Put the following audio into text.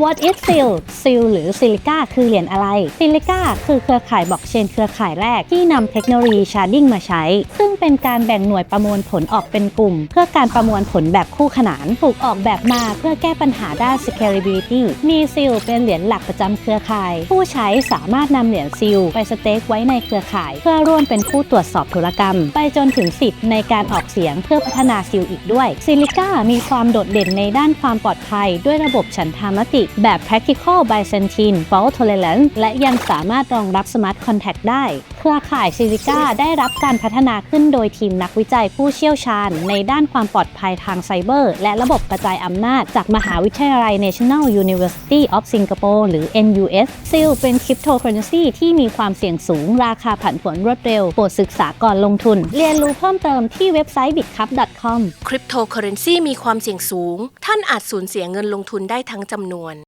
What is SIL SIL หรือ Silica คือเหรียญอะไร Silica คือเครือข่ายบล็อกเชนเครือข่ายแรกที่นำเทคโนโลยีชาร์ดิงมาใช้ ซึ่ง เป็นการแบ่งหน่วยประมวลผลออกเป็นกลุ่ม เพื่อการประมวลผลแบบคู่ขนานถูกออกแบบมาเพื่อแก้ปัญหาด้าน scalability มี SIL เป็นเหรียญหลักประจำเครือข่าย ผู้ใช้สามารถนำเหรียญ SIL ไปสเต็กไว้ในเครือข่าย เพื่อร่วมเป็นผู้ตรวจสอบธุรกรรม ไปจนถึงสิทธิ์ในการออกเสียงเพื่อพัฒนา SIL อีกด้วย Silica มีความโดดเด่นในด้านความปลอดภัย ด้วยระบบฉันทามติ แบบ practical Byzantine fault tolerance และยังสามารถรองรับ smart contract ได้ เครือข่าย Silica ได้รับการพัฒนาขึ้นโดยทีมนักวิจัยผู้เชี่ยวชาญ ในด้านความปลอดภัยทางไซเบอร์ และระบบกระจายอำนาจ จากมหาวิทยาลัย National University of Singapore หรือ NUS SIL เป็นคริปโตเคอเรนซีที่มีความเสี่ยงสูง ราคาผันผวนรวดเร็ว โปรดศึกษาก่อนลงทุน เรียนรู้เพิ่มเติมที่เว็บไซต์ bitcup.com คริปโตเคอเรนซีมีความเสี่ยงสูง ท่านอาจสูญเสียเงินลงทุนได้ทั้งจำนวน